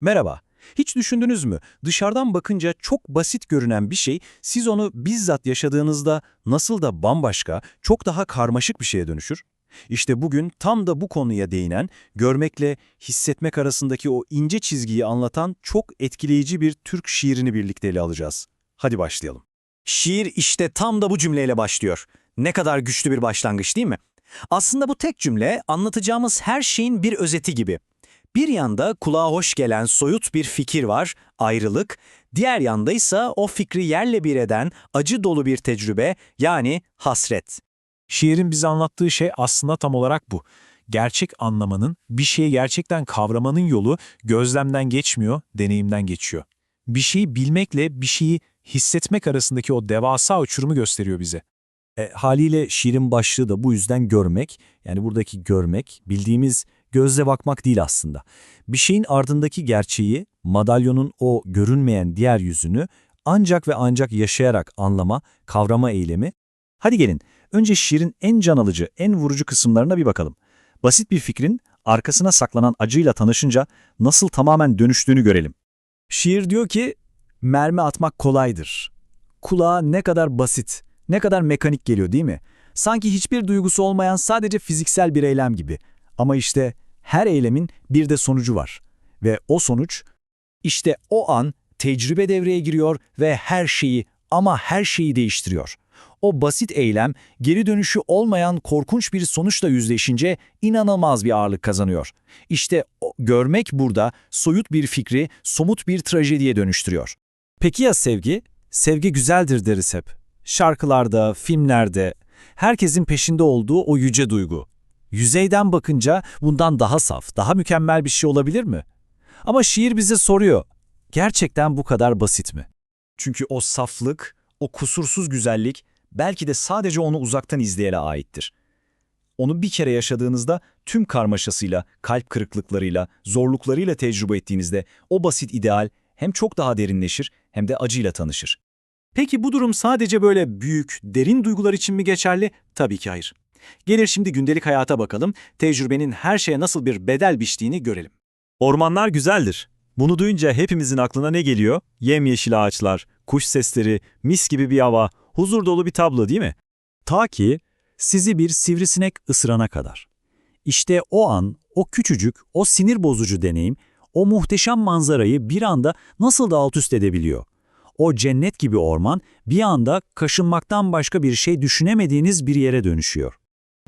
Merhaba. Hiç düşündünüz mü? Dışarıdan bakınca çok basit görünen bir şey, siz onu bizzat yaşadığınızda nasıl da bambaşka, çok daha karmaşık bir şeye dönüşür? İşte bugün tam da bu konuya değinen, görmekle hissetmek arasındaki o ince çizgiyi anlatan çok etkileyici bir Türk şiirini birlikte ele alacağız. Hadi başlayalım. Şiir işte tam da bu cümleyle başlıyor. Ne kadar güçlü bir başlangıç değil mi? Aslında bu tek cümle anlatacağımız her şeyin bir özeti gibi. Bir yanda kulağa hoş gelen soyut bir fikir var, ayrılık. Diğer yanda ise o fikri yerle bir eden acı dolu bir tecrübe yani hasret. Şiirin bize anlattığı şey aslında tam olarak bu. Gerçek anlamanın, bir şeyi gerçekten kavramanın yolu gözlemden geçmiyor, deneyimden geçiyor. Bir şeyi bilmekle bir şeyi hissetmek arasındaki o devasa uçurumu gösteriyor bize. E, haliyle şiirin başlığı da bu yüzden görmek. Yani buradaki görmek, bildiğimiz gözle bakmak değil aslında. Bir şeyin ardındaki gerçeği, madalyonun o görünmeyen diğer yüzünü ancak ve ancak yaşayarak anlama, kavrama eylemi. Hadi gelin, önce şiirin en can alıcı, en vurucu kısımlarına bir bakalım. Basit bir fikrin arkasına saklanan acıyla tanışınca nasıl tamamen dönüştüğünü görelim. Şiir diyor ki, mermi atmak kolaydır. Kulağa ne kadar basit, ne kadar mekanik geliyor değil mi? Sanki hiçbir duygusu olmayan sadece fiziksel bir eylem gibi. Ama işte her eylemin bir de sonucu var. Ve o sonuç, işte o an tecrübe devreye giriyor ve her şeyi ama her şeyi değiştiriyor. O basit eylem geri dönüşü olmayan korkunç bir sonuçla yüzleşince inanılmaz bir ağırlık kazanıyor. İşte o, görmek burada soyut bir fikri somut bir trajediye dönüştürüyor. Peki ya sevgi? Sevgi güzeldir deriz hep. Şarkılarda, filmlerde, herkesin peşinde olduğu o yüce duygu. Yüzeyden bakınca bundan daha saf, daha mükemmel bir şey olabilir mi? Ama şiir bize soruyor, gerçekten bu kadar basit mi? Çünkü o saflık, o kusursuz güzellik belki de sadece onu uzaktan izleyene aittir. Onu bir kere yaşadığınızda tüm karmaşasıyla, kalp kırıklıklarıyla, zorluklarıyla tecrübe ettiğinizde o basit ideal hem çok daha derinleşir hem de acıyla tanışır. Peki bu durum sadece böyle büyük, derin duygular için mi geçerli? Tabii ki hayır. Gelir şimdi gündelik hayata bakalım, tecrübenin her şeye nasıl bir bedel biçtiğini görelim. Ormanlar güzeldir. Bunu duyunca hepimizin aklına ne geliyor? Yemyeşil ağaçlar, kuş sesleri, mis gibi bir hava, huzur dolu bir tablo değil mi? Ta ki sizi bir sivrisinek ısırana kadar. İşte o an, o küçücük, o sinir bozucu deneyim, o muhteşem manzarayı bir anda nasıl da alt üst edebiliyor? O cennet gibi orman bir anda kaşınmaktan başka bir şey düşünemediğiniz bir yere dönüşüyor.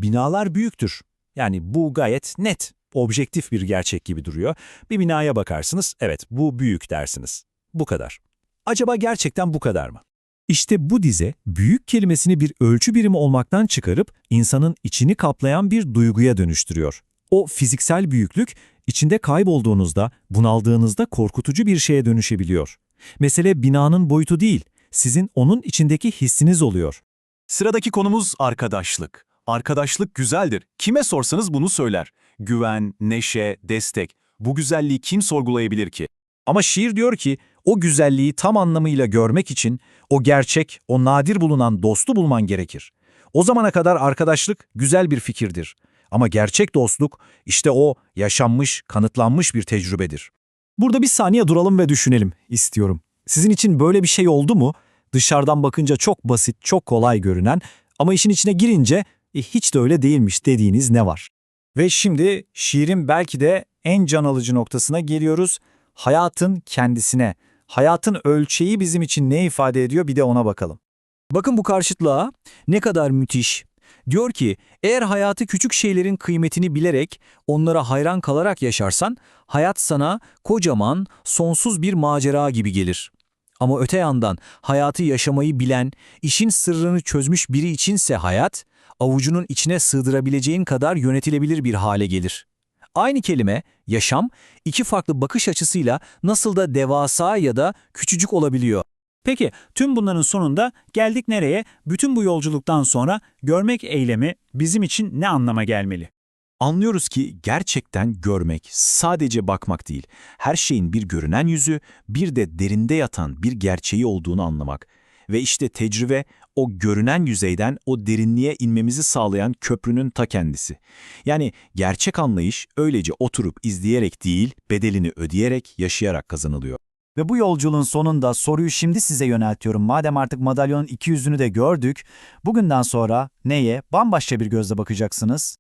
Binalar büyüktür. Yani bu gayet net, objektif bir gerçek gibi duruyor. Bir binaya bakarsınız, evet bu büyük dersiniz. Bu kadar. Acaba gerçekten bu kadar mı? İşte bu dize, büyük kelimesini bir ölçü birimi olmaktan çıkarıp insanın içini kaplayan bir duyguya dönüştürüyor. O fiziksel büyüklük, içinde kaybolduğunuzda, bunaldığınızda korkutucu bir şeye dönüşebiliyor. Mesele binanın boyutu değil, sizin onun içindeki hissiniz oluyor. Sıradaki konumuz arkadaşlık. Arkadaşlık güzeldir. Kime sorsanız bunu söyler. Güven, neşe, destek. Bu güzelliği kim sorgulayabilir ki? Ama şiir diyor ki, o güzelliği tam anlamıyla görmek için o gerçek, o nadir bulunan dostu bulman gerekir. O zamana kadar arkadaşlık güzel bir fikirdir. Ama gerçek dostluk işte o yaşanmış, kanıtlanmış bir tecrübedir. Burada bir saniye duralım ve düşünelim istiyorum. Sizin için böyle bir şey oldu mu? Dışarıdan bakınca çok basit, çok kolay görünen ama işin içine girince e, hiç de öyle değilmiş dediğiniz ne var? Ve şimdi şiirin belki de en can alıcı noktasına geliyoruz. Hayatın kendisine. Hayatın ölçeği bizim için ne ifade ediyor bir de ona bakalım. Bakın bu karşıtlığa ne kadar müthiş. Diyor ki eğer hayatı küçük şeylerin kıymetini bilerek onlara hayran kalarak yaşarsan hayat sana kocaman sonsuz bir macera gibi gelir. Ama öte yandan hayatı yaşamayı bilen, işin sırrını çözmüş biri içinse hayat avucunun içine sığdırabileceğin kadar yönetilebilir bir hale gelir. Aynı kelime, yaşam, iki farklı bakış açısıyla nasıl da devasa ya da küçücük olabiliyor. Peki, tüm bunların sonunda geldik nereye? Bütün bu yolculuktan sonra görmek eylemi bizim için ne anlama gelmeli? Anlıyoruz ki gerçekten görmek, sadece bakmak değil, her şeyin bir görünen yüzü, bir de derinde yatan bir gerçeği olduğunu anlamak. Ve işte tecrübe o görünen yüzeyden o derinliğe inmemizi sağlayan köprünün ta kendisi. Yani gerçek anlayış öylece oturup izleyerek değil, bedelini ödeyerek, yaşayarak kazanılıyor. Ve bu yolculuğun sonunda soruyu şimdi size yöneltiyorum. Madem artık madalyonun iki yüzünü de gördük, bugünden sonra neye bambaşka bir gözle bakacaksınız?